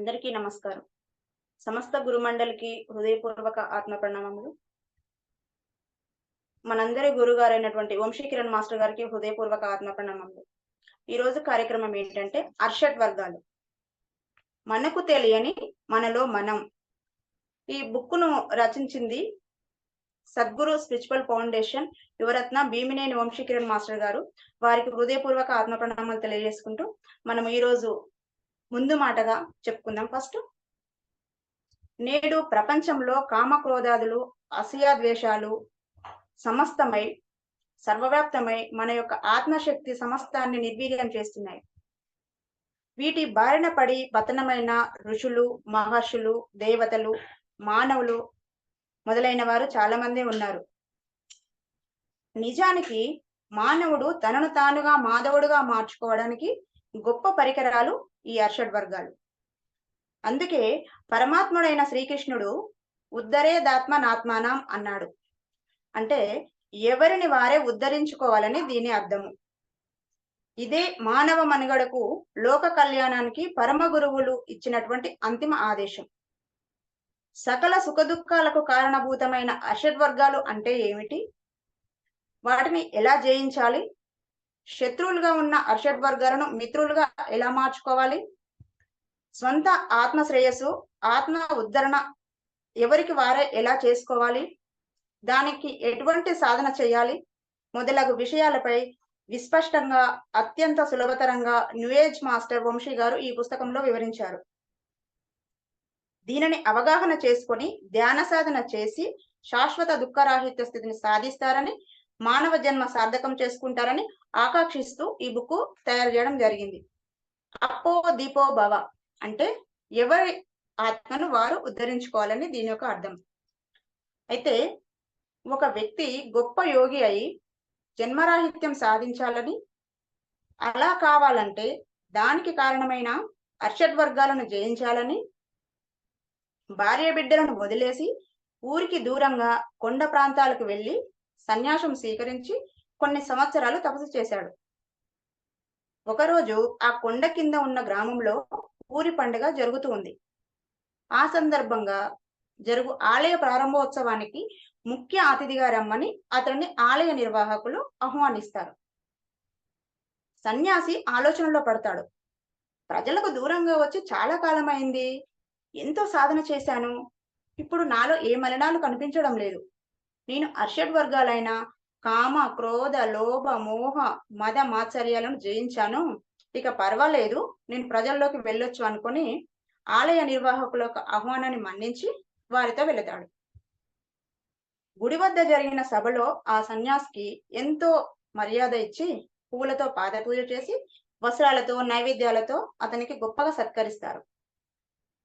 అందరికీ నమస్కారం. సమస్త గురుమండలికి హృదయపూర్వక ఆత్మ ప్రణామములు. మనందరి గురుగారైనటువంటి వంశీ కిరణ్ మాస్టర్ గారికి హృదయపూర్వక ఆత్మ ప్రణామములు. ఈ రోజు కార్యక్రమం ఏంటంటే అర్షట్ వర్గాలు. మనకు తెలియని మనలో మనం. ఈ బుక్ను రచించింది Sadguru spiritual foundation Yuvaratna Bheemineni Vamsikiran master garu. వారికి హృదయపూర్వక ఆత్మ ప్రణామాలు తెలియజేసుకుంటూ మనం ఈ రోజు ముందు మాటగా చెప్పుకుందాం. ఫస్ట్ నేడు ప్రపంచంలో కామక్రోధాదులు అసూయాద్వేషాలు సమస్తమై సర్వవ్యాప్తమై మన యొక్క ఆత్మశక్తి సమస్తాన్ని నిర్వీర్యం చేస్తున్నాయి. వీటి బారిన పడి పతనమైన ఋషులు మహర్షులు దేవతలు మానవులు మొదలైన వారు చాలా మంది ఉన్నారు. నిజానికి మానవుడు తనను తానుగా మాధవుడుగా మార్చుకోవడానికి గొప్ప పరికరాలు ఈ అర్షడ్ వర్గాలు. అందుకే పరమాత్ముడైన శ్రీకృష్ణుడు ఉద్ధరేదాత్మ నాత్మానాం అన్నాడు. అంటే ఎవరిని వారే ఉద్ధరించుకోవాలని దీని అర్థము. ఇదే మానవ మనుగడకు లోక కళ్యాణానికి పరమ గురువులు ఇచ్చినటువంటి అంతిమ ఆదేశం. సకల సుఖదుఖాలకు కారణభూతమైన అర్షడ్ వర్గాలు అంటే ఏమిటి? వాటిని ఎలా జయించాలి? శత్రువులుగా ఉన్న అర్షడ్ వర్గాలను మిత్రులుగా ఎలా మార్చుకోవాలి? స్వంత ఆత్మ శ్రేయస్సు ఆత్మ ఉద్ధరణ ఎవరికి వారే ఎలా చేసుకోవాలి? దానికి ఎటువంటి సాధన చేయాలి? మొదలగు విషయాలపై విస్పష్టంగా అత్యంత సులభతరంగా న్యూ ఏజ్ మాస్టర్ వంశీ గారు ఈ పుస్తకంలో వివరించారు. దీనిని అవగాహన చేసుకొని ధ్యాన సాధన చేసి శాశ్వత దుఃఖరాహిత్య స్థితిని సాధిస్తారని మానవ జన్మ సార్థకం చేసుకుంటారని ఆకాంక్షిస్తూ ఈ బుక్ తయారు చేయడం జరిగింది. అప్పో దీపో భవ అంటే ఎవరి ఆత్మను వారు ఉద్ధరించుకోవాలని దీని యొక్క అర్థం. అయితే ఒక వ్యక్తి గొప్ప యోగి అయి జన్మరాహిత్యం సాధించాలని అలా కావాలంటే దానికి కారణమైన అర్షడ్ వర్గాలను జయించాలని భార్య బిడ్డలను వదిలేసి ఊరికి దూరంగా కొండ ప్రాంతాలకు వెళ్ళి సన్యాసం స్వీకరించి కొన్ని సంవత్సరాలు తపస్సు చేశాడు. ఒకరోజు ఆ కొండ కింద ఉన్న గ్రామంలో ఊరి పండుగ జరుగుతూ ఉంది. ఆ సందర్భంగా జరుగు ఆలయ ప్రారంభోత్సవానికి ముఖ్య అతిథిగా రమ్మని అతన్ని ఆలయ నిర్వాహకులు ఆహ్వానిస్తారు. సన్యాసి ఆలోచనలో పడతాడు. ప్రజలకు దూరంగా వచ్చి చాలా కాలం అయింది ఎంతో సాధన చేశాను. ఇప్పుడు నాలో ఏ మలినాలు కనిపించడం లేదు. నేను అర్షడ్ వర్గాలైన కామ క్రోధ లోభ మోహ మద మాత్సర్యాలను జయించాను. ఇక పర్వాలేదు నేను ప్రజల్లోకి వెళ్ళొచ్చు అనుకుని ఆలయ నిర్వాహకుల ఆహ్వానాన్ని మన్నించి వారితో వెళతాడు. గుడి వద్ద జరిగిన సభలో ఆ సన్యాసికి ఎంతో మర్యాద ఇచ్చి పువ్వులతో పాద పూజ చేసి వస్త్రాలతో నైవేద్యాలతో అతనికి గొప్పగా సత్కరిస్తారు.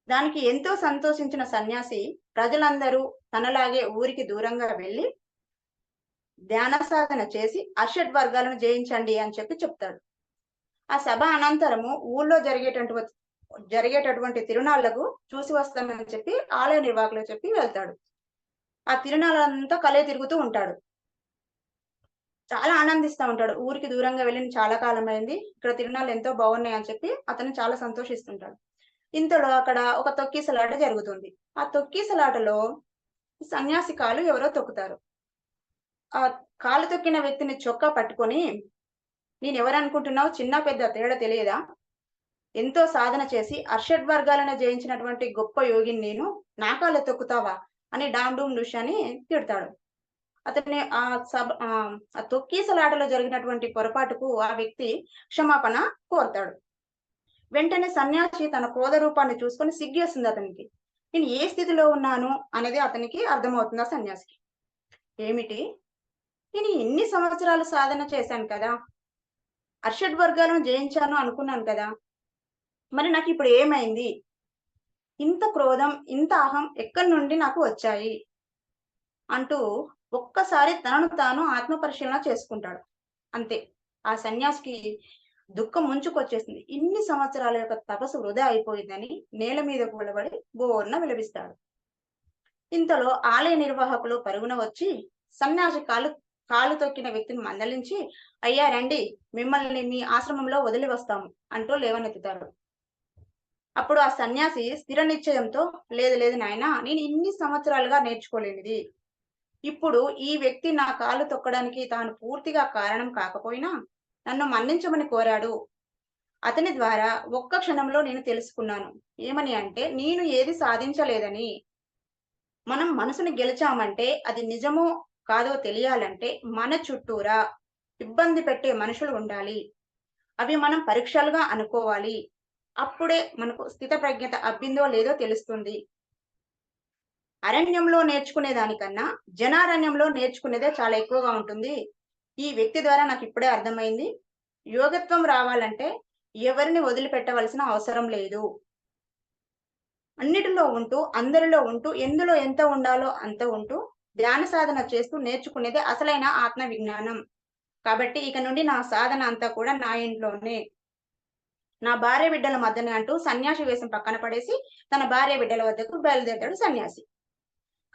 దానికి ఎంతో సంతోషించిన సన్యాసి ప్రజలందరూ తనలాగే ఊరికి దూరంగా వెళ్ళి ధ్యాన సాధన చేసి అర్షడ్ వర్గాలను జయించండి అని చెప్పి చెప్తాడు. ఆ సభ అనంతరము ఊళ్ళో జరిగేటటువంటి జరిగేటటువంటి తిరునాళ్ళకు చూసి వస్తామని చెప్పి ఆలయ నిర్వాహకులు చెప్పి వెళ్తాడు. ఆ తిరునాళ్ళంతా కలే తిరుగుతూ ఉంటాడు. చాలా ఆనందిస్తూ ఉంటాడు. ఊరికి దూరంగా వెళ్ళిన చాలా కాలం అయింది ఇక్కడ తిరునాళ్ళు ఎంతో బాగున్నాయి అని చెప్పి అతను చాలా సంతోషిస్తుంటాడు. ఇంతలో అక్కడ ఒక తొక్కీసలాట జరుగుతుంది. ఆ తొక్కీసలాటలో సన్యాసి కాలు ఎవరో తొక్కుతారు. ఆ కాలు తొక్కిన వ్యక్తిని చొక్కా పట్టుకొని నేను ఎవరనుకుంటున్నావు? చిన్న పెద్ద తేడా తెలియదా? ఎంతో సాధన చేసి అర్షడ్ వర్గాలను జయించినటువంటి గొప్ప యోగిని నేను నా కాళ్ళు తొక్కుతావా? అని డామ్ డూమ్ అని తిడతాడు. అతని ఆ సబ్ ఆ తొక్కీసలాటలో జరిగినటువంటి పొరపాటుకు ఆ వ్యక్తి క్షమాపణ కోరుతాడు. వెంటనే సన్యాసి తన క్రోధ రూపాన్ని చూసుకొని సిగ్గేస్తుంది అతనికి. నేను ఏ స్థితిలో ఉన్నాను అనేది అతనికి అర్థమవుతుంది ఆ సన్యాసికి. ఏమిటి? నేను ఎన్ని సంవత్సరాలు సాధన చేశాను కదా? అర్షడ్ వర్గాలను జయించాను అనుకున్నాను కదా? మరి నాకు ఇప్పుడు ఏమైంది? ఇంత క్రోధం ఇంత అహం ఎక్కడి నుండి నాకు వచ్చాయి? అంటూ ఒక్కసారి తనను తాను ఆత్మ పరిశీలన చేసుకుంటాడు. అంతే. ఆ సన్యాసికి దుఃఖం ముంచుకొచ్చేసింది. ఇన్ని సంవత్సరాల యొక్క తపస్సు వృధా అయిపోయిందని నేల మీద కూలబడి బోర్న విలపిస్తాడు. ఇంతలో ఆలయ నిర్వాహకులు పరుగున వచ్చి సన్యాసి కాలు కాలు తొక్కిన వ్యక్తిని మందలించి అయ్యా రండి మిమ్మల్ని మీ ఆశ్రమంలో వదిలి వస్తాము అంటూ లేవనెత్తుతారు. అప్పుడు ఆ సన్యాసి స్థిర నిశ్చయంతో లేదు లేదు నాయన నేను ఇన్ని సంవత్సరాలుగా నేర్చుకోలేనిది. ఇప్పుడు ఈ వ్యక్తి నా కాలు తొక్కడానికి తాను పూర్తిగా కారణం కాకపోయినా నన్ను మన్నించమని కోరాడు. అతని ద్వారా ఒక్క క్షణంలో నేను తెలుసుకున్నాను. ఏమని అంటే నేను ఏది సాధించలేదని. మనం మనసుని గెలిచామంటే అది నిజమో కాదో తెలియాలంటే మన చుట్టూరా ఇబ్బంది పెట్టే మనుషులు ఉండాలి. అవి మనం పరీక్షలుగా అనుకోవాలి. అప్పుడే మనకు స్థిత ప్రజ్ఞత అబ్బిందో లేదో తెలుస్తుంది. అరణ్యంలో నేర్చుకునే దానికన్నా జనారణ్యంలో నేర్చుకునేదే చాలా ఎక్కువగా ఉంటుంది. ఈ వ్యక్తి ద్వారా నాకు ఇప్పుడే అర్థమైంది. యోగత్వం రావాలంటే ఎవరిని వదిలిపెట్టవలసిన అవసరం లేదు. అన్నిటిలో ఉంటూ అందరిలో ఉంటూ ఎందులో ఎంత ఉండాలో అంత ఉంటూ ధ్యాన సాధన చేస్తూ నేర్చుకునేదే అసలైన ఆత్మ విజ్ఞానం కాబట్టి ఇక నుండి నా సాధన అంతా కూడా నా ఇంట్లోనే. నా భార్య బిడ్డల మధ్యనే అంటూ సన్యాసి వేషం పక్కన పడేసి తన భార్య బిడ్డల వద్దకు బయలుదేరాడు సన్యాసి.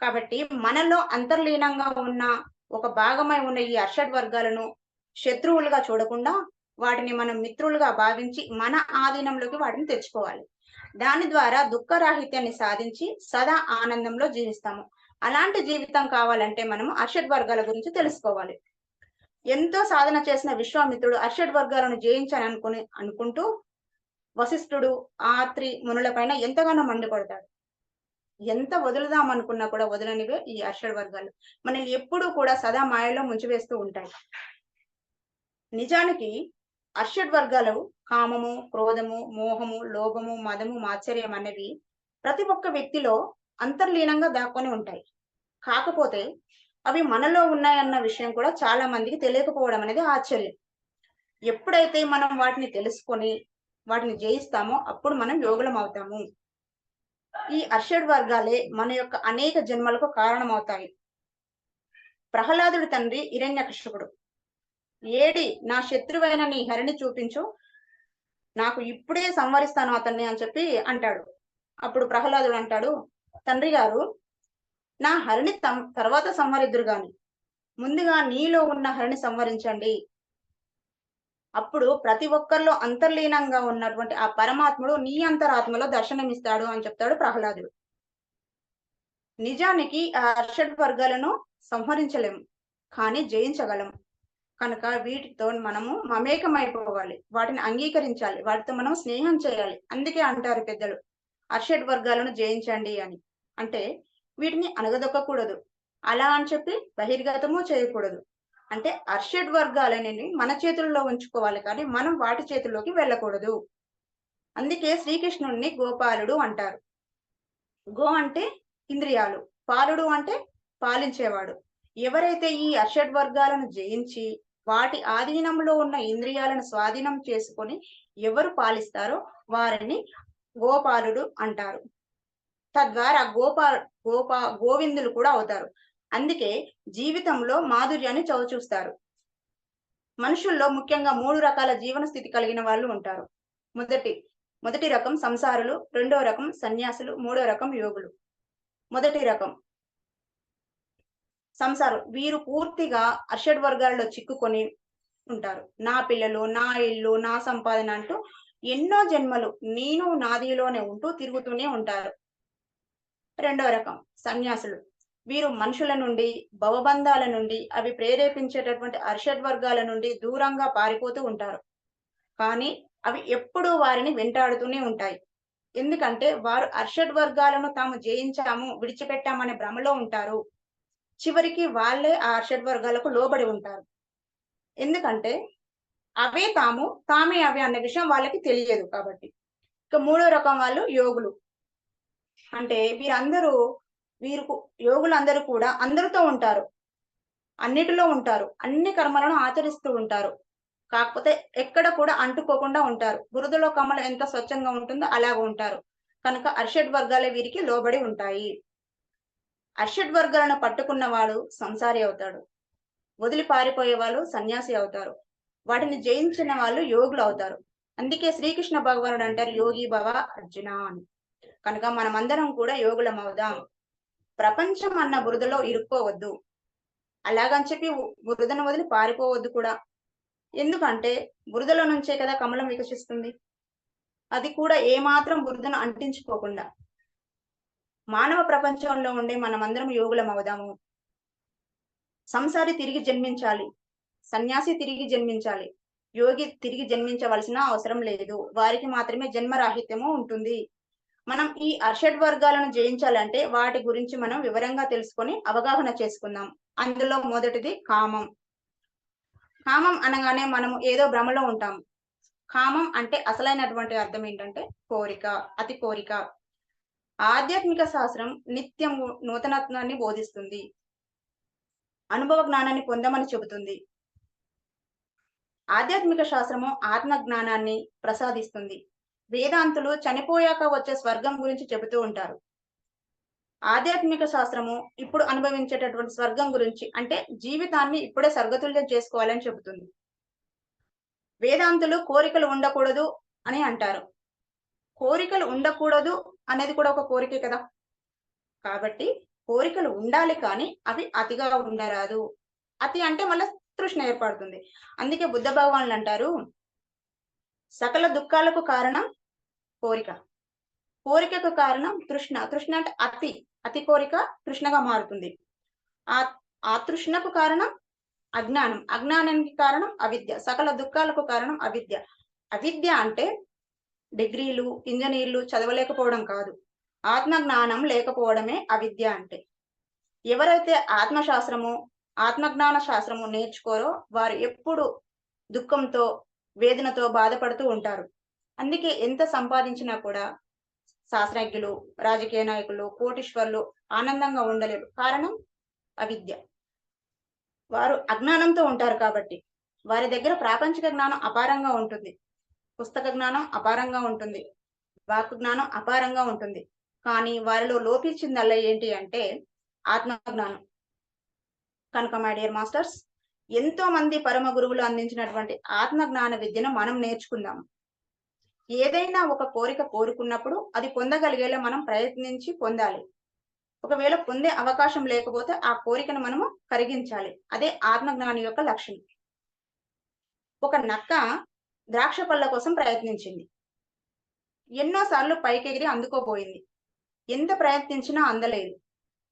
కాబట్టి మనలో అంతర్లీనంగా ఉన్న ఒక భాగమై ఉన్న ఈ అర్షడ్ వర్గాలను శత్రువులుగా చూడకుండా వాటిని మనం మిత్రులుగా భావించి మన ఆధీనంలోకి వాటిని తెచ్చుకోవాలి. దాని ద్వారా దుఃఖరాహిత్యాన్ని సాధించి సదా ఆనందంలో జీవిస్తాము. అలాంటి జీవితం కావాలంటే మనము అర్షడ్ వర్గాల గురించి తెలుసుకోవాలి. ఎంతో సాధన చేసిన విశ్వామిత్రుడు అర్షడ్ వర్గాలను జయించాలని అనుకుని అనుకుంటూ వశిష్ఠుడు ఆత్రి మునులపైన ఎంతగానో మండిపడతాడు. ఎంత వదులుదాం అనుకున్నా కూడా వదలనివే ఈ అర్షడ్ వర్గాలు మనల్ని ఎప్పుడూ కూడా సదా మాయలో ముంచివేస్తూ ఉంటాయి. నిజానికి అర్షడ్ వర్గాలు కామము క్రోధము మోహము లోభము మదము మాత్సర్యం అనేవి ప్రతి ఒక్క వ్యక్తిలో అంతర్లీనంగా దాక్కొని ఉంటాయి. కాకపోతే అవి మనలో ఉన్నాయన్న విషయం కూడా చాలా మందికి తెలియకపోవడం అనేది ఆశ్చర్యం. ఎప్పుడైతే మనం వాటిని తెలుసుకొని వాటిని జయిస్తామో అప్పుడు మనం యోగులం అవుతాము. ఈ అర్షడ్ వర్గాలే మన యొక్క అనేక జన్మలకు కారణమవుతాయి. ప్రహ్లాదుడి తండ్రి హిరణ్యకృష్ణుడు ఏడి నా శత్రువైన నీ హరిని చూపించు నాకు ఇప్పుడే సంవరిస్తాను అతన్ని అని చెప్పి అంటాడు. అప్పుడు ప్రహ్లాదుడు అంటాడు తండ్రి గారు నా హరిని తర్వాత సంహరిద్దురు గాని. ముందుగా నీలో ఉన్న హరిని సంహరించండి అప్పుడు ప్రతి ఒక్కరిలో అంతర్లీనంగా ఉన్నటువంటి ఆ పరమాత్ముడు నీ అంతరాత్మలో దర్శనమిస్తాడు అని చెప్తాడు ప్రహ్లాదుడు. నిజానికి ఆ అర్షడ్ వర్గాలను సంహరించలేము కానీ జయించగలం. కనుక వీటితో మనము మమేకమైపోవాలి వాటిని అంగీకరించాలి వాటితో మనం స్నేహం చేయాలి. అందుకే అంటారు పెద్దలు అర్షడ్ వర్గాలను జయించండి అని. అంటే వీటిని అనగదొక్కకూడదు అలా అని చెప్పి బహిర్గతము చేయకూడదు. అంటే అర్షడ్ వర్గాలనేవి మన చేతుల్లో ఉంచుకోవాలి కానీ మనం వాటి చేతుల్లోకి వెళ్ళకూడదు. అందుకే శ్రీకృష్ణుడిని గోపాలుడు అంటారు. గో అంటే ఇంద్రియాలు పాలుడు అంటే పాలించేవాడు. ఎవరైతే ఈ అర్షడ్ వర్గాలను జయించి వాటి ఆధీనంలో ఉన్న ఇంద్రియాలను స్వాధీనం చేసుకొని ఎవరు పాలిస్తారో వారిని గోపాలుడు అంటారు. తద్వారా గోపా గోపా గోవిందులు కూడా అవుతారు. అందుకే జీవితంలో మాధుర్యాన్ని చవిచూస్తారు మనుషుల్లో ముఖ్యంగా మూడు రకాల జీవన స్థితి కలిగిన వాళ్ళు ఉంటారు. మొదటి మొదటి రకం సంసారులు రెండో రకం సన్యాసులు మూడో రకం యోగులు. మొదటి రకం. సంసారం వీరు పూర్తిగా అర్షడ్ వర్గాల్లో చిక్కుకొని ఉంటారు. నా పిల్లలు నా ఇల్లు నా సంపాదన అంటూ ఎన్నో జన్మలు నేను నాదిలోనే ఉంటూ తిరుగుతూనే ఉంటారు. రెండో రకం సన్యాసులు. వీరు మనుషుల నుండి భవబంధాల నుండి అవి ప్రేరేపించేటటువంటి అర్షడ్ వర్గాల నుండి దూరంగా పారిపోతూ ఉంటారు. కానీ అవి ఎప్పుడూ వారిని వెంటాడుతూనే ఉంటాయి. ఎందుకంటే వారు అర్షడ్ వర్గాలను తాము జయించాము విడిచిపెట్టామనే భ్రమలో ఉంటారు. చివరికి వాళ్ళే ఆ అర్షడ్ వర్గాలకు లోబడి ఉంటారు. ఎందుకంటే అవే తాము తామే అవి అనే విషయం వాళ్ళకి తెలియదు కాబట్టి. ఇక మూడో రకం వాళ్ళు యోగులు. అంటే వీరందరూ వీరు యోగులందరూ కూడా అందరితో ఉంటారు. అన్నిటిలో ఉంటారు. అన్ని కర్మలను ఆచరిస్తూ ఉంటారు. కాకపోతే ఎక్కడ కూడా అంటుకోకుండా ఉంటారు. బురదలో కమలు ఎంత స్వచ్ఛంగా ఉంటుందో అలాగ ఉంటారు. కనుక అర్షడ్ వర్గాలే వీరికి లోబడి ఉంటాయి. అర్షడ్ వర్గాలను పట్టుకున్న వాడు సంసారి అవుతాడు. వదిలి పారిపోయే వాళ్ళు సన్యాసి అవుతారు. వాటిని జయించిన వాళ్ళు యోగులు అవుతారు. అందుకే శ్రీకృష్ణ భగవానుడు అంటారు యోగి భవ అర్జున అని. కనుక మనమందరం కూడా యోగులం అవుదాం. ప్రపంచం అన్న బురదలో ఇరుక్కోవద్దు. అలాగని చెప్పి బురదను వదిలి పారిపోవద్దు కూడా. ఎందుకంటే బురదలో నుంచే కదా కమలం వికసిస్తుంది. అది కూడా ఏమాత్రం బురదను అంటించుకోకుండా. మానవ ప్రపంచంలో ఉండే మనమందరం యోగులం అవుదాము. సంసారి తిరిగి జన్మించాలి. సన్యాసి తిరిగి జన్మించాలి. యోగి తిరిగి జన్మించవలసిన అవసరం లేదు. వారికి మాత్రమే జన్మరాహిత్యము ఉంటుంది. మనం ఈ అర్షడ్ వర్గాలను జయించాలంటే వాటి గురించి మనం వివరంగా తెలుసుకొని అవగాహన చేసుకుందాం. అందులో మొదటిది కామం. కామం అనగానే మనము ఏదో భ్రమలో ఉంటాం. కామం అంటే అసలైనటువంటి అర్థం ఏంటంటే కోరిక అతి కోరిక. ఆధ్యాత్మిక శాస్త్రం నిత్యం నూతనత్వాన్ని బోధిస్తుంది. అనుభవ జ్ఞానాన్ని పొందమని చెబుతుంది. ఆధ్యాత్మిక శాస్త్రము ఆత్మ జ్ఞానాన్ని ప్రసాదిస్తుంది. వేదాంతులు చనిపోయాక వచ్చే స్వర్గం గురించి చెబుతూ ఉంటారు. ఆధ్యాత్మిక శాస్త్రము ఇప్పుడు అనుభవించేటటువంటి స్వర్గం గురించి అంటే జీవితాన్ని ఇప్పుడే స్వర్గతుల్యం చేసుకోవాలని చెబుతుంది. వేదాంతులు కోరికలు ఉండకూడదు అని అంటారు. కోరికలు ఉండకూడదు అనేది కూడా ఒక కోరికే కదా. కాబట్టి కోరికలు ఉండాలి కానీ అవి అతిగా ఉండరాదు. అతి అంటే మళ్ళీ తృష్ణ ఏర్పడుతుంది. అందుకే బుద్ధ భగవాన్లు అంటారు సకల దుఃఖాలకు కారణం కోరిక. కోరికకు కారణం తృష్ణ. తృష్ణ అంటే అతి. అతి కోరిక తృష్ణగా మారుతుంది. ఆ ఆ తృష్ణకు కారణం అజ్ఞానం. అజ్ఞానానికి కారణం అవిద్య. సకల దుఃఖాలకు కారణం అవిద్య. అవిద్య అంటే డిగ్రీలు ఇంజనీర్లు చదవలేకపోవడం కాదు. ఆత్మ జ్ఞానం లేకపోవడమే అవిద్య అంటే. ఎవరైతే ఆత్మశాస్త్రము ఆత్మజ్ఞాన శాస్త్రము నేర్చుకోరో వారు ఎప్పుడు దుఃఖంతో వేదనతో బాధపడుతూ ఉంటారు. అందుకే ఎంత సంపాదించినా కూడా శాస్త్రజ్ఞులు రాజకీయ నాయకులు కోటీశ్వర్లు ఆనందంగా ఉండలేరు. కారణం అవిద్య. వారు అజ్ఞానంతో ఉంటారు కాబట్టి వారి దగ్గర ప్రాపంచిక జ్ఞానం అపారంగా ఉంటుంది. పుస్తక జ్ఞానం అపారంగా ఉంటుంది. వాక్ జ్ఞానం అపారంగా ఉంటుంది. కానీ వారిలో లోపించిందల్లా ఏంటి అంటే ఆత్మ జ్ఞానం కనుక మై డియర్ మాస్టర్స్ ఎంతో మంది పరమ గురువులు అందించినటువంటి ఆత్మ జ్ఞాన విద్యను మనం నేర్చుకుందాం. ఏదైనా ఒక కోరిక కోరుకున్నప్పుడు అది పొందగలిగేలా మనం ప్రయత్నించి పొందాలి. ఒకవేళ పొందే అవకాశం లేకపోతే ఆ కోరికను మనము కరిగించాలి. అదే ఆత్మజ్ఞాని యొక్క లక్షణం. ఒక నక్క ద్రాక్ష పళ్ళ కోసం ప్రయత్నించింది. ఎన్నోసార్లు పైకెగిరి అందుకోపోయింది ఎంత ప్రయత్నించినా అందలేదు.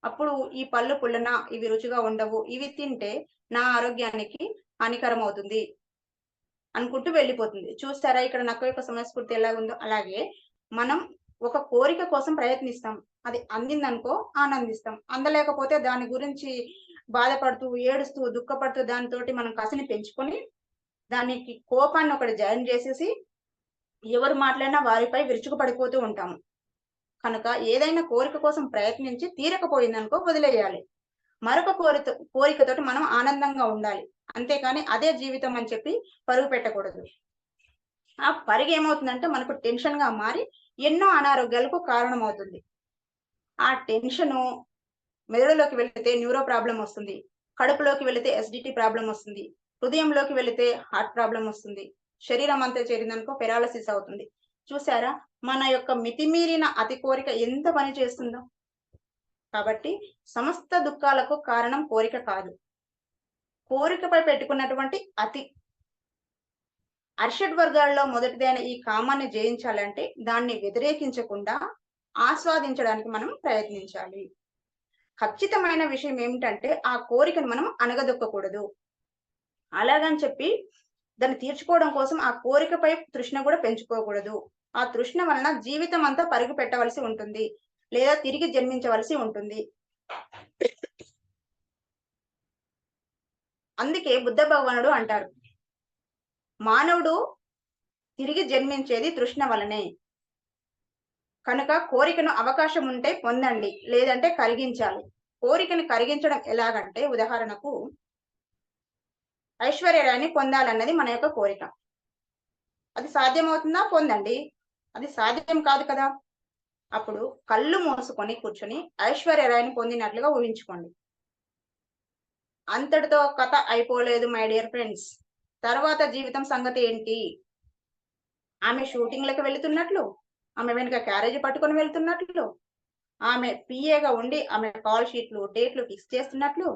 అప్పుడు ఈ పళ్ళు పుల్లన? ఇవి రుచిగా ఉండవు. ఇవి తింటే నా ఆరోగ్యానికి హానికరం అవుతుంది అనుకుంటూ వెళ్ళిపోతుంది. చూస్తారా? ఇక్కడ నక్క యొక్క సమయస్ఫూర్తి ఎలాగుందో అలాగే మనం ఒక కోరిక కోసం ప్రయత్నిస్తాం. అది అందిందనుకో ఆనందిస్తాం. అందలేకపోతే దాని గురించి బాధపడుతూ ఏడుస్తూ దుఃఖపడుతూ దానితోటి మనం కసిని పెంచుకొని దానికి కోపాన్ని ఒకటి జాయిన్ చేసేసి ఎవరు మాట్లాడినా వారిపై విరుచుకుపడిపోతూ ఉంటాము. కనుక ఏదైనా కోరిక కోసం ప్రయత్నించి తీరకపోయిందనుకో వదిలేయాలి. మరొక కోరిక కోరికతోటి మనం ఆనందంగా ఉండాలి. అంతేకాని అదే జీవితం అని చెప్పి పరుగు పెట్టకూడదు. ఆ పరుగు ఏమవుతుందంటే మనకు టెన్షన్గా మారి ఎన్నో అనారోగ్యాలకు కారణమవుతుంది. ఆ టెన్షను మెదడులోకి వెళితే న్యూరో ప్రాబ్లం వస్తుంది. కడుపులోకి వెళితే ఎస్డిటి ప్రాబ్లం వస్తుంది. హృదయంలోకి వెళితే హార్ట్ ప్రాబ్లం వస్తుంది. శరీరం అంతా చేరిందనుకో పెరాలసిస్ అవుతుంది. చూసారా? మన యొక్క మితిమీరిన అతి కోరిక ఎంత పని చేస్తుందో. కాబట్టి సమస్త దుఃఖాలకు కారణం కోరిక కాదు. కోరికపై పెట్టుకున్నటువంటి అతి అర్షడ్ వర్గాల్లో మొదటిదైన ఈ కామాన్ని జయించాలంటే దాన్ని వ్యతిరేకించకుండా ఆస్వాదించడానికి మనం ప్రయత్నించాలి. ఖచ్చితమైన విషయం ఏమిటంటే ఆ కోరికను మనం అనగదొక్కకూడదు అలాగని చెప్పి దాన్ని తీర్చుకోవడం కోసం ఆ కోరికపై తృష్ణ కూడా పెంచుకోకూడదు. ఆ తృష్ణ వలన జీవితం అంతా పరుగు పెట్టవలసి ఉంటుంది. లేదా తిరిగి జన్మించవలసి ఉంటుంది. అందుకే బుద్ధ భగవానుడు అంటారు మానవుడు తిరిగి జన్మించేది తృష్ణ వలనే. కనుక కోరికను అవకాశం ఉంటే పొందండి లేదంటే కరిగించాలి కోరికను కరిగించడం ఎలాగంటే ఉదాహరణకు ఐశ్వర్యాన్ని పొందాలన్నది మన యొక్క కోరిక. అది సాధ్యమవుతుందా? పొందండి. అది సాధ్యం కాదు కదా. అప్పుడు కళ్ళు మూసుకొని కూర్చొని ఐశ్వర్యరాయని పొందినట్లుగా ఊహించుకోండి. అంతటితో కథ అయిపోలేదు మై డియర్ ఫ్రెండ్స్ తర్వాత జీవితం సంగతి ఏంటి? ఆమె షూటింగ్లకు వెళుతున్నట్లు ఆమె వెనుక క్యారేజ్ పట్టుకొని వెళ్తున్నట్లు ఆమె పిఏగా ఉండి ఆమె కాల్ షీట్లు డేట్లు ఫిక్స్ చేస్తున్నట్లు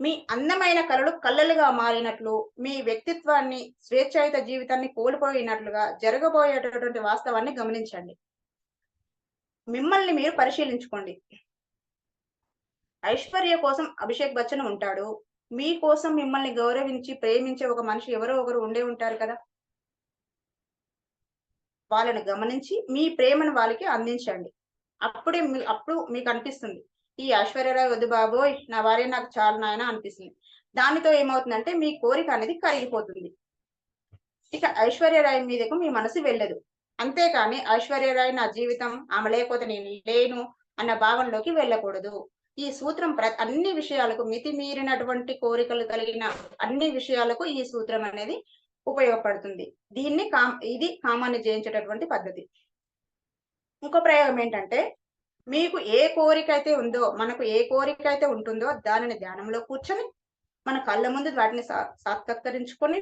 మీ అందమైన కళలు కళ్ళలుగా మారినట్లు మీ వ్యక్తిత్వాన్ని స్వేచ్ఛాయుత జీవితాన్ని కోల్పోయినట్లుగా జరగబోయేటటువంటి వాస్తవాన్ని గమనించండి. మిమ్మల్ని మీరు పరిశీలించుకోండి. ఐశ్వర్య కోసం అభిషేక్ బచ్చన్ ఉంటాడు. మీ కోసం మిమ్మల్ని గౌరవించి ప్రేమించే ఒక మనిషి ఎవరో ఒకరు ఉండే ఉంటారు కదా. వాళ్ళని గమనించి మీ ప్రేమను వాళ్ళకి అందించండి. అప్పుడే మీ అప్పుడు మీకు అనిపిస్తుంది ఈ ఐశ్వర్యరాయ్ వద్దు బాబోయ్ నా భార్య నాకు చాలా నాయన అనిపిస్తుంది. దానితో ఏమవుతుందంటే మీ కోరిక అనేది కరిగిపోతుంది. ఇక ఐశ్వర్యరాయ్ మీదకు మీ మనసు వెళ్ళదు. అంతేకాని ఐశ్వర్యరాయ్ నా జీవితం ఆమె లేకపోతే నేను లేను అన్న భావనలోకి వెళ్ళకూడదు. ఈ సూత్రం ప్ర అన్ని విషయాలకు మితిమీరినటువంటి కోరికలు కలిగిన అన్ని విషయాలకు ఈ సూత్రం అనేది ఉపయోగపడుతుంది. దీన్ని కామ్ ఇది కామాన్ని జయించేటటువంటి పద్ధతి. ఇంకో ప్రయోగం ఏంటంటే మీకు ఏ కోరిక అయితే ఉందో మనకు ఏ కోరిక అయితే ఉంటుందో దానిని ధ్యానంలో కూర్చొని మన కళ్ళ ముందు వాటిని సా- సాత్కరించుకొని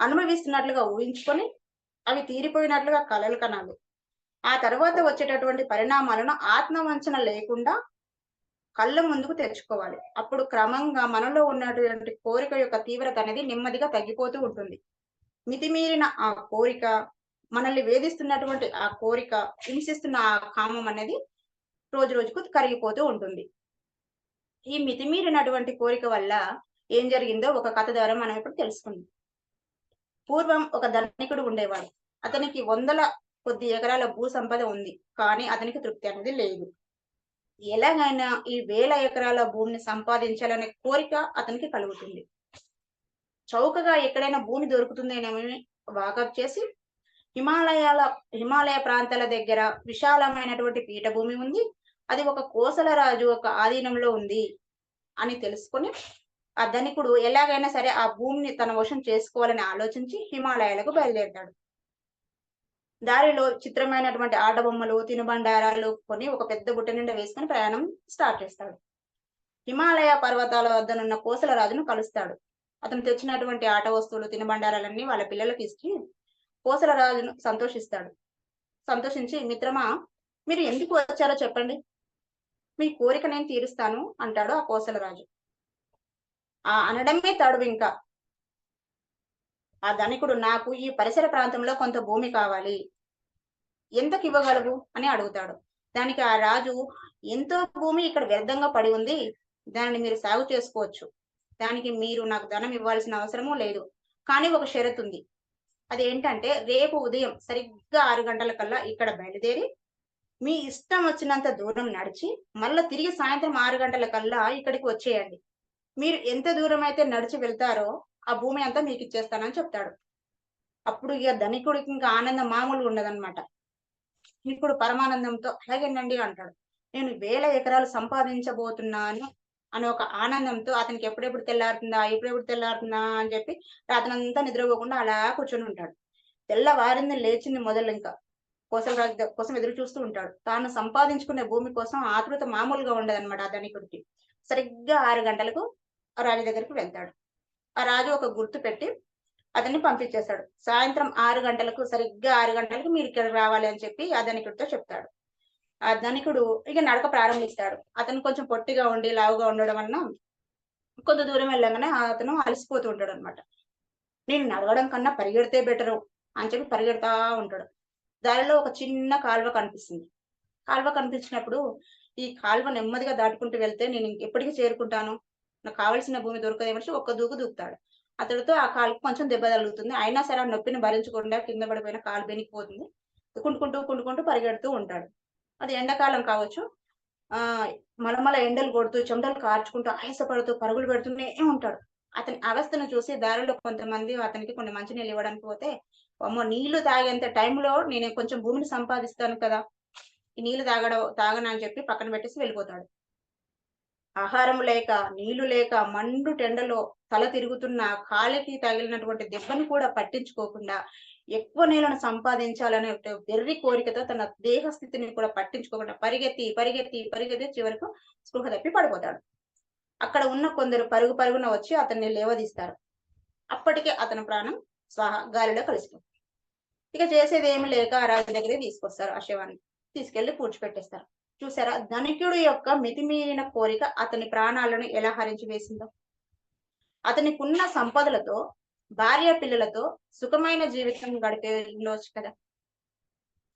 అనుభవిస్తున్నట్లుగా ఊహించుకొని అవి తీరిపోయినట్లుగా కలలు కనాలి. ఆ తర్వాత వచ్చేటటువంటి పరిణామాలను ఆత్మవంచన లేకుండా కళ్ళ ముందుకు తెచ్చుకోవాలి అప్పుడు క్రమంగా మనలో ఉన్నటువంటి కోరిక యొక్క తీవ్రత అనేది నెమ్మదిగా తగ్గిపోతూ ఉంటుంది. మితిమీరిన ఆ కోరిక మనల్ని వేధిస్తున్నటువంటి ఆ కోరిక హింసిస్తున్న ఆ కామం అనేది రోజు రోజుకు కరిగిపోతూ ఉంటుంది. ఈ మితిమీరినటువంటి కోరిక వల్ల ఏం జరిగిందో ఒక కథ ద్వారా మనం ఇప్పుడు తెలుసుకుందాం. పూర్వం ఒక ధనికుడు ఉండేవాడు. అతనికి వందల కొద్ది ఎకరాల భూ సంపద ఉంది కానీ అతనికి తృప్తి అనేది లేదు. ఎలాగైనా ఈ వేల ఎకరాల భూమిని సంపాదించాలనే కోరిక అతనికి కలుగుతుంది. చౌకగా ఎక్కడైనా భూమి దొరుకుతుందేనని వాకప్ చేసి హిమాలయాల హిమాలయ ప్రాంతాల దగ్గర విశాలమైనటువంటి పీఠభూమి ఉంది. అది ఒక కోసల రాజు ఒక ఆధీనంలో ఉంది అని తెలుసుకొని ఆ ధనికుడు ఎలాగైనా సరే ఆ భూమిని తన వశం చేసుకోవాలని ఆలోచించి హిమాలయాలకు బయలుదేరతాడు. దారిలో చిత్రమైనటువంటి ఆటబొమ్మలు తినుబండారాలు కొని ఒక పెద్ద బుట్ట నిండా వేసుకుని ప్రయాణం స్టార్ట్ చేస్తాడు. హిమాలయ పర్వతాల వద్దనున్న కోసల రాజును కలుస్తాడు. అతను తెచ్చినటువంటి ఆట వస్తువులు తినుబండారాలన్నీ వాళ్ళ పిల్లలకి ఇచ్చి కోసల రాజును సంతోషిస్తాడు. సంతోషించి మిత్రమా మీరు ఎందుకు వచ్చారో చెప్పండి. మీ కోరిక నేను తీరుస్తాను అంటాడు ఆ కోసల రాజు. ఆ అనడమే తడువు ఇంకా ఆ ధనికుడు నాకు ఈ పరిసర ప్రాంతంలో కొంత భూమి కావాలి. ఎంతకు ఇవ్వగలవు అని అడుగుతాడు. దానికి ఆ రాజు ఎంతో భూమి ఇక్కడ వ్యర్థంగా పడి ఉంది. దానిని మీరు సాగు చేసుకోవచ్చు. దానికి మీరు నాకు ధనం ఇవ్వాల్సిన అవసరము లేదు. కానీ ఒక షరతు ఉంది. అది ఏంటంటే రేపు ఉదయం సరిగ్గా ఆరు గంటల కల్లా ఇక్కడ బయలుదేరి మీ ఇష్టం వచ్చినంత దూరం నడిచి మళ్ళీ తిరిగి సాయంత్రం ఆరు గంటల కల్లా ఇక్కడికి వచ్చేయండి. మీరు ఎంత దూరం అయితే నడిచి వెళ్తారో ఆ భూమి అంతా మీకు ఇచ్చేస్తానని చెప్తాడు. అప్పుడు ఇక ధనికుడికి ఇంకా ఆనందం మామూలుగా ఉండదన్నమాట. ఇప్పుడు పరమానందంతో అలాగేనండి అంటాడు. నేను వేల ఎకరాలు సంపాదించబోతున్నాను అని ఒక ఆనందంతో అతనికి ఎప్పుడెప్పుడు తెల్లారుతుందా ఎప్పుడెప్పుడు తెల్లారుతుందా అని చెప్పి రాత్రంతా నిద్రపోకుండా అలా కూర్చొని ఉంటాడు. తెల్లవారింది లేచింది మొదలు ఇంకా. కోసం కోసం ఎదురు చూస్తూ ఉంటాడు. తాను సంపాదించుకునే భూమి కోసం ఆతృత మామూలుగా ఉండదన్నమాట ఆ ధనికుడికి. సరిగ్గా ఆరు గంటలకు రాజు దగ్గరికి వెళ్తాడు. ఆ రాజు ఒక గుర్తు పెట్టి అతన్ని పంపించేస్తాడు. సాయంత్రం ఆరు గంటలకు సరిగ్గా ఆరు గంటలకు మీరు ఇక్కడ రావాలి అని చెప్పి ఆ ధనికుడితో చెప్తాడు. ఆ ధనికుడు ఇక నడక ప్రారంభిస్తాడు. అతను కొంచెం పొట్టిగా ఉండి లావుగా ఉండడం వలన కొంత దూరం వెళ్ళగానే అతను అలసిపోతూ ఉంటాడు అనమాట నేను నడవడం కన్నా పరిగెడితే బెటరు అని చెప్పి పరిగెడతా ఉంటాడు. దారిలో ఒక చిన్న కాలువ కనిపిస్తుంది. కాలువ కనిపించినప్పుడు ఈ కాలువ నెమ్మదిగా దాటుకుంటూ వెళ్తే నేను ఎప్పటికీ చేరుకుంటాను? నాకు కావలసిన భూమి దొరకదేమని ఒక్క దూకు దూకుతాడు. అతడితో ఆ కాలుకు కొంచెం దెబ్బ తగులుతుంది. అయినా సరే ఆ నొప్పిని భరించకుండా కింద పడిపోయిన కాలు బెనికిపోతుంది కుంటుకుంటూ కుంటుకుంటూ పరిగెడుతూ ఉంటాడు. అది ఎండాకాలం కావచ్చు. ఆ మలమల ఎండలు కొడుతూ చెమటలు కార్చుకుంటూ ఆయాసపడుతూ పరుగులు పెడుతూనే ఉంటాడు. అతని అవస్థను చూసి దారిలో కొంతమంది అతనికి కొన్ని మంచినీళ్ళు ఇవ్వడానికి పోతే అమ్మో నీళ్ళు తాగేంత టైంలో నేను కొంచెం భూమిని సంపాదిస్తాను కదా. ఈ నీళ్ళు తాగడం తాగనని చెప్పి పక్కన పెట్టేసి వెళ్ళిపోతాడు. ఆహారం లేక నీళ్ళు లేక మండు టెండలో తల తిరుగుతున్న కాలికి తగిలినటువంటి దెబ్బను కూడా పట్టించుకోకుండా ఎక్కువ నీళ్ళను సంపాదించాలనే ఒక వెర్రి కోరికతో తన దేహ స్థితిని కూడా పట్టించుకోకుండా పరిగెత్తి పరిగెత్తి పరిగెత్తి చివరకు స్పృహ తప్పి పడిపోతాడు. అక్కడ ఉన్న కొందరు పరుగు పరుగున వచ్చి అతన్ని లేవదీస్తారు. అప్పటికే అతని ప్రాణం స్వాహ గాలిలో కలిసిపోతుంది. ఇక చేసేది ఏమి లేక రాజు దగ్గరే తీసుకొస్తారు ఆ శవాన్ని తీసుకెళ్ళి పూడ్చిపెట్టేస్తారు. చూసారా? ధనికుడు యొక్క మితిమీరిన కోరిక అతని ప్రాణాలను ఎలా హరించి వేసిందో అతనికున్న సంపదలతో భార్య పిల్లలతో సుఖమైన జీవితం గడిపేయవచ్చు కదా.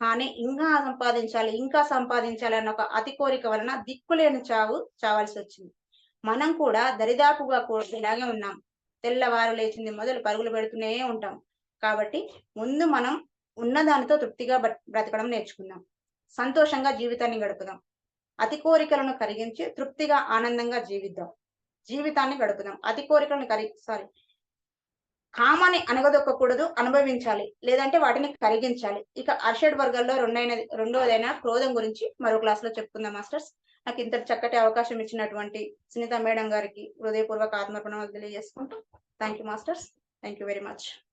కానీ ఇంకా సంపాదించాలి ఇంకా సంపాదించాలి అన్న ఒక అతి కోరిక వలన దిక్కులేని చావు చావాల్సి వచ్చింది. మనం కూడా దరిదాపుగా కూడా ఇలాగే ఉన్నాం. తెల్లవారు లేచింది మొదలు పరుగులు పెడుతూనే ఉంటాం. కాబట్టి ముందు మనం ఉన్నదానితో తృప్తిగా బట్- బ్రతకడం నేర్చుకుందాం. సంతోషంగా జీవితాన్ని గడుపుదాం. అతి కోరికలను కరిగించి తృప్తిగా ఆనందంగా జీవిద్దాం. జీవితాన్ని గడుపుదాం. అతి కోరికలను కరి సారీ కామాన్ని అనగదొక్కకూడదు అనుభవించాలి. లేదంటే వాటిని కరిగించాలి. ఇక అర్షడ్ వర్గాల్లో రెండైన రెండోదైన క్రోధం గురించి మరో క్లాస్లో చెప్పుకుందాం మాస్టర్స్. నాకు ఇంత చక్కటి అవకాశం ఇచ్చినటువంటి సునీత మేడం గారికి హృదయపూర్వక ఆత్మర్పణ తెలియజేసుకుంటూ thank you masters. Thank you very much.